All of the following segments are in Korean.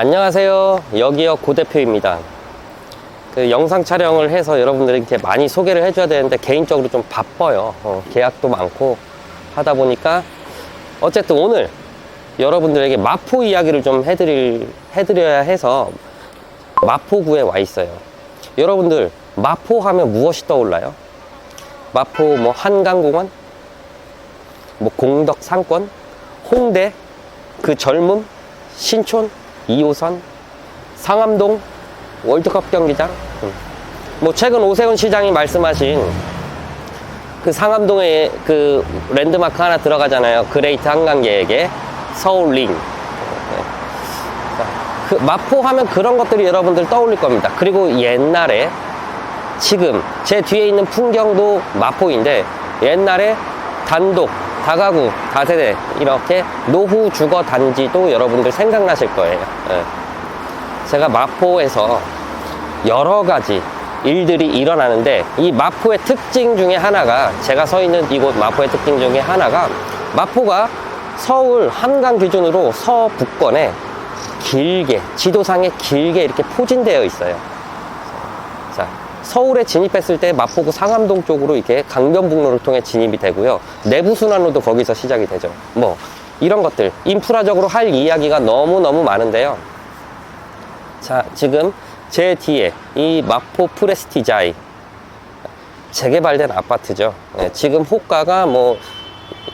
안녕하세요. 여기역 고 대표입니다. 그 영상 촬영을 해서 여러분들에게 많이 소개를 해줘야 되는데 개인적으로 좀 바빠요. 어, 계약도 많고 하다 보니까 어쨌든 오늘 여러분들에게 마포 이야기를 좀 해드릴, 해드려야 해서 마포구에 와 있어요. 여러분들 마포 하면 무엇이 떠올라요? 마포 뭐 한강공원? 뭐 공덕 상권? 홍대? 그 젊음? 신촌? 2호선? 상암동? 월드컵 경기장? 음. 뭐 최근 오세훈 시장이 말씀하신 그 상암동에 그 랜드마크 하나 들어가잖아요. 그레이트 한강 계획에 서울링. 그 마포 하면 그런 것들이 여러분들 떠올릴 겁니다. 그리고 옛날에 지금 제 뒤에 있는 풍경도 마포인데 옛날에 단독 다가구 다세대 이렇게 노후 주거 단지도 여러분들 생각나실 거예요. 예. 제가 마포에서 여러 가지 일들이 일어나는데 이 마포의 특징 중에 하나가 제가 서 있는 이곳 마포의 특징 중에 하나가 마포가 서울 한강 기준으로 서북권에 길게 지도상에 길게 이렇게 포진되어 있어요. 자, 서울에 진입했을 때 마포구 상암동 쪽으로 이렇게 강변북로를 통해 진입이 되고요. 내부 순환로도 거기서 시작이 되죠. 뭐 이런 것들 인프라적으로 할 이야기가 너무너무 많은데요. 자, 지금 제 뒤에 이 마포 프레스티자이 재개발된 아파트죠. 예, 지금 호가가 뭐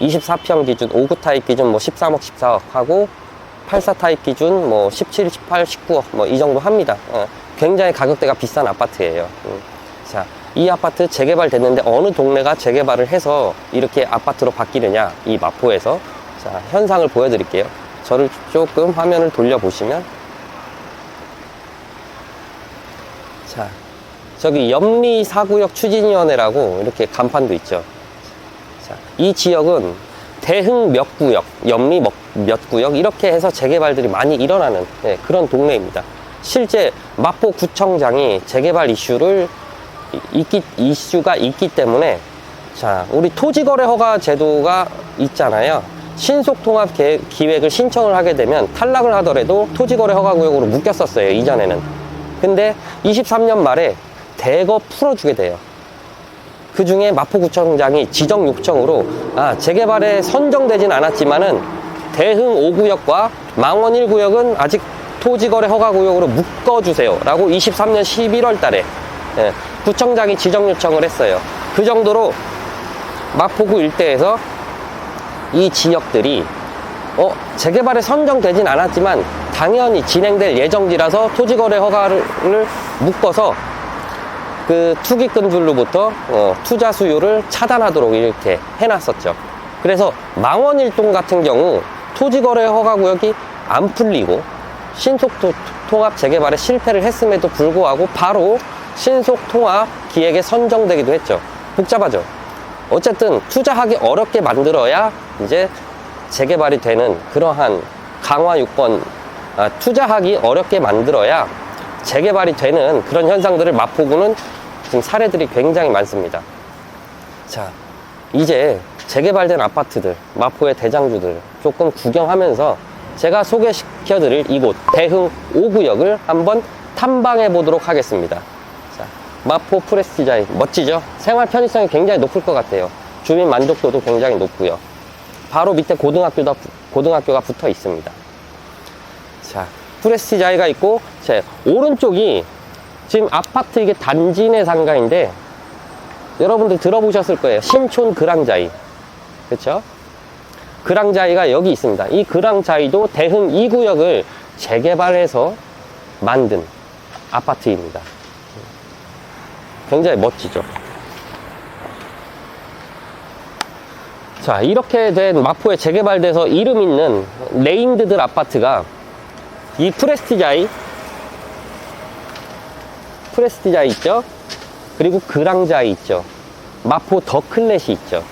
24평 기준 5구 타입 기준 뭐 13억 14억 하고 84 타입 기준 뭐 17, 18, 19억 뭐 이 정도 합니다. 예, 굉장히 가격대가 비싼 아파트예요. 음. 자, 이 아파트 재개발 됐는데 어느 동네가 재개발을 해서 이렇게 아파트로 바뀌느냐 이 마포에서 자 현상을 보여드릴게요. 저를 조금 화면을 돌려보시면 자, 저기 염리 사구역 추진위원회라고 이렇게 간판도 있죠. 자, 이 지역은 대흥 몇 구역, 염리 몇, 몇 구역 이렇게 해서 재개발들이 많이 일어나는 네, 그런 동네입니다. 실제 마포구청장이 재개발 이슈를 이- 있기, 이슈가 있기 때문에 자, 우리 토지거래 허가 제도가 있잖아요. 신속통합 계- 기획을 신청을 하게 되면 탈락을 하더라도 토지거래 허가구역으로 묶였었어요, 이전에는. 근데 23년 말에 대거 풀어주게 돼요. 그 중에 마포구청장이 지정 요청으로 아, 재개발에 선정되진 않았지만은 대흥 5구역과 망원 1구역은 아직 토지거래 허가구역으로 묶어주세요. 라고 23년 11월 달에 예, 구청장이 지정 요청을 했어요. 그 정도로 마포구 일대에서 이 지역들이 어, 재개발에 선정되진 않았지만 당연히 진행될 예정지라서 토지거래 허가를 묶어서 그 투기건줄로부터 어, 투자 수요를 차단하도록 이렇게 해놨었죠. 그래서 망원일동 같은 경우 토지거래 허가구역이 안 풀리고 신속 통합 재개발에 실패를 했음에도 불구하고 바로 신속 통합 기획에 선정되기도 했죠. 복잡하죠. 어쨌든 투자하기 어렵게 만들어야 이제 재개발이 되는 그러한 강화 유권 아, 투자하기 어렵게 만들어야 재개발이 되는 그런 현상들을 마포구는 지금 사례들이 굉장히 많습니다. 자, 이제 재개발된 아파트들, 마포의 대장주들 조금 구경하면서 제가 소개시켜 드릴 이곳 대흥 5구역을 한번 탐방해 보도록 하겠습니다. 자, 마포 프레스티자이 멋지죠? 생활 편의성이 굉장히 높을 것 같아요. 주민 만족도도 굉장히 높고요. 바로 밑에 고등학교다, 고등학교가 붙어 있습니다. 자, 프레스티자이가 있고, 제 오른쪽이 지금 아파트 이게 단지 내 상가인데, 여러분들 들어보셨을 거예요. 신촌 그랑자이. 그쵸? 그랑자이가 여기 있습니다. 이 그랑자이도 대흥 2구역을 재개발해서 만든 아파트입니다. 굉장히 멋지죠. 자, 이렇게 된 마포에 재개발돼서 이름 있는 레인드들 아파트가 이 프레스티자이, 프레스티자이 있죠? 그리고 그랑자이 있죠. 마포 더클렛이 있죠.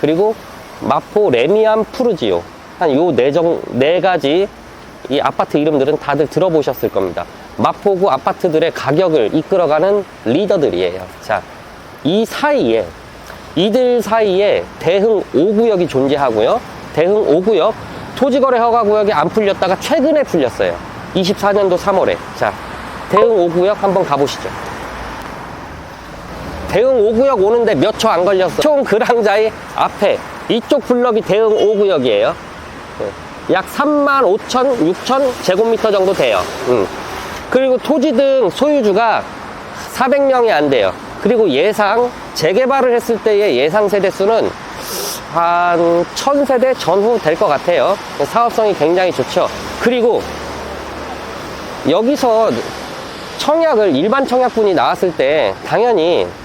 그리고 마포 레미안 푸르지오. 한 요 네정, 네 가지 이 아파트 이름들은 다들 들어보셨을 겁니다. 마포구 아파트들의 가격을 이끌어가는 리더들이에요. 자, 이 사이에, 이들 사이에 대흥 5구역이 존재하고요. 대흥 5구역 토지거래 허가 구역이 안 풀렸다가 최근에 풀렸어요. 24년도 3월에. 자, 대흥 5구역 한번 가보시죠. 대흥 5구역 오는데 몇 초 안 걸렸어. 총 그랑자의 앞에 이쪽 블럭이 대흥 5구역이에요. 약 3만 5천, 6천 제곱미터 정도 돼요. 음. 그리고 토지 등 소유주가 400명이 안 돼요. 그리고 예상, 재개발을 했을 때의 예상 세대 수는 한 1000세대 전후 될 것 같아요. 사업성이 굉장히 좋죠. 그리고 여기서 청약을 일반 청약분이 나왔을 때 당연히 뭐-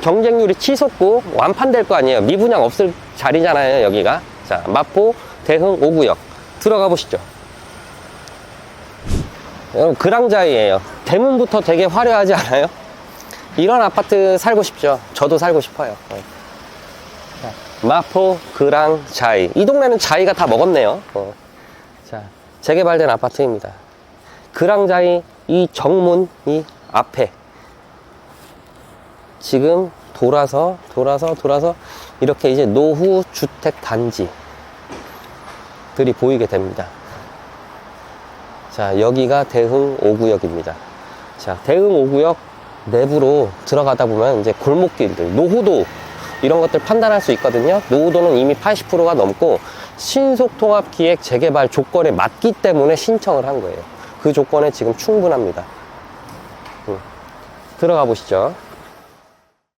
경쟁률이 치솟고 완판될 거 아니에요. 미분양 없을 자리잖아요, 여기가. 자, 마포 대흥 5구역 들어가 보시죠. 여러분 그랑자이에요. 대문부터 되게 화려하지 않아요? 이런 아파트 살고 싶죠. 저도 살고 싶어요. 네. 자, 마포 그랑 자이. 이 동네는 자이가 다 먹었네요. 어. 자, 재개발된 아파트입니다. 그랑 자이 이 정문 이 앞에 지금 돌아서 돌아서 돌아서 이렇게 이제 노후 주택 단지들이 보이게 됩니다. 자, 여기가 대흥 5구역입니다. 자, 대흥 5구역 내부로 들어가다 보면 이제 골목길들, 노후도 이런 것들 판단할 수 있거든요. 노후도는 이미 80%가 넘고 신속통합 기획 재개발 조건에 맞기 때문에 신청을 한 거예요. 그 조건에 지금 충분합니다. 음. 들어가 보시죠.